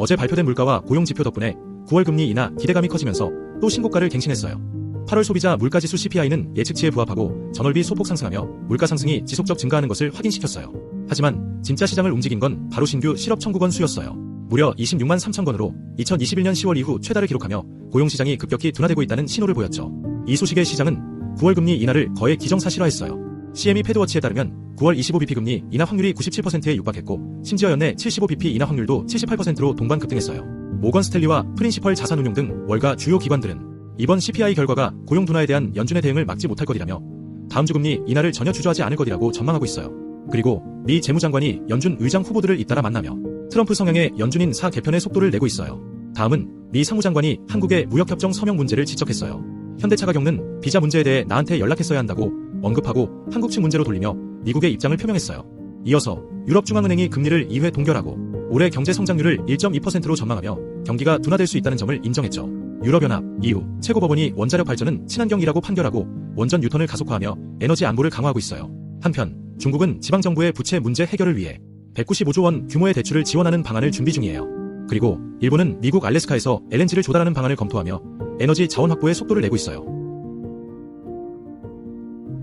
어제 발표된 물가와 고용 지표 덕분에 9월 금리 인하 기대감이 커지면서 또 신고가를 갱신했어요. 8월 소비자 물가지수 CPI는 예측치에 부합하고 전월비 소폭 상승하며 물가 상승이 지속적 증가하는 것을 확인시켰어요. 하지만 진짜 시장을 움직인 건 바로 신규 실업 청구 건 수였어요. 무려 26만 3천 건으로 2021년 10월 이후 최다를 기록하며 고용 시장이 급격히 둔화되고 있다는 신호를 보였죠. 이 소식에 시장은 9월 금리 인하를 거의 기정사실화했어요. CME 패드워치에 따르면 9월 25bp 금리 인하 확률이 97%에 육박했고 심지어 연내 75bp 인하 확률도 78%로 동반 급등했어요. 모건 스탠리와 프린시펄 자산운용 등 월가 주요 기관들은 이번 CPI 결과가 고용 둔화에 대한 연준의 대응을 막지 못할 것이라며 다음 주 금리 인하를 전혀 주저하지 않을 것이라고 전망하고 있어요. 그리고 미 재무장관이 연준 의장 후보들을 잇따라 만나며 트럼프 성향의 연준인 사 개편의 속도를 내고 있어요. 다음은 미 상무장관이 한국의 무역협정 서명 문제를 지적했어요. 현대차가 겪는 비자 문제에 대해 나한테 연락했어야 한다고 언급하고 한국 측 문제로 돌리며 미국의 입장을 표명했어요. 이어서 유럽중앙은행이 금리를 2회 동결하고 올해 경제 성장률을 1.2%로 전망하며 경기가 둔화될 수 있다는 점을 인정했죠. 유럽연합, EU, 최고법원이 원자력 발전은 친환경이라고 판결하고 원전 유턴을 가속화하며 에너지 안보를 강화하고 있어요. 한편 중국은 지방정부의 부채 문제 해결을 위해 195조 원 규모의 대출을 지원하는 방안을 준비 중이에요. 그리고 일본은 미국 알래스카에서 LNG를 조달하는 방안을 검토하며 에너지 자원 확보에 속도를 내고 있어요.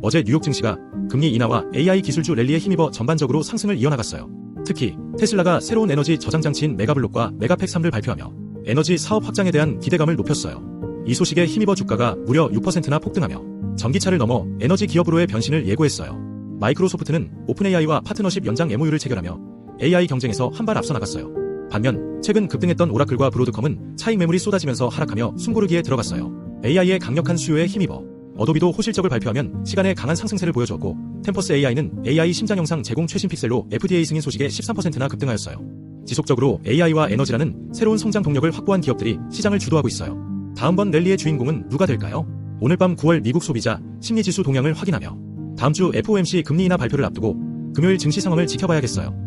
어제 뉴욕 증시가 금리 인하와 AI 기술주 랠리에 힘입어 전반적으로 상승을 이어나갔어요. 특히 테슬라가 새로운 에너지 저장 장치인 메가블록과 메가팩 3를 발표하며 에너지 사업 확장에 대한 기대감을 높였어요. 이 소식에 힘입어 주가가 무려 6%나 폭등하며 전기차를 넘어 에너지 기업으로의 변신을 예고했어요. 마이크로소프트는 오픈 AI와 파트너십 연장 MOU를 체결하며 AI 경쟁에서 한 발 앞서 나갔어요. 반면 최근 급등했던 오라클과 브로드컴은 차익 매물이 쏟아지면서 하락하며 숨고르기에 들어갔어요. AI의 강력한 수요에 힘입어 어도비도 호실적을 발표하면 시간의 강한 상승세를 보여주었고 템퍼스 AI는 AI 심장 영상 제공 최신 픽셀로 FDA 승인 소식에 13%나 급등하였어요. 지속적으로 AI와 에너지라는 새로운 성장 동력을 확보한 기업들이 시장을 주도하고 있어요. 다음번 랠리의 주인공은 누가 될까요? 오늘 밤 9월 미국 소비자 심리지수 동향을 확인하며 다음 주 FOMC 금리 인하 발표를 앞두고 금요일 증시 상황을 지켜봐야겠어요.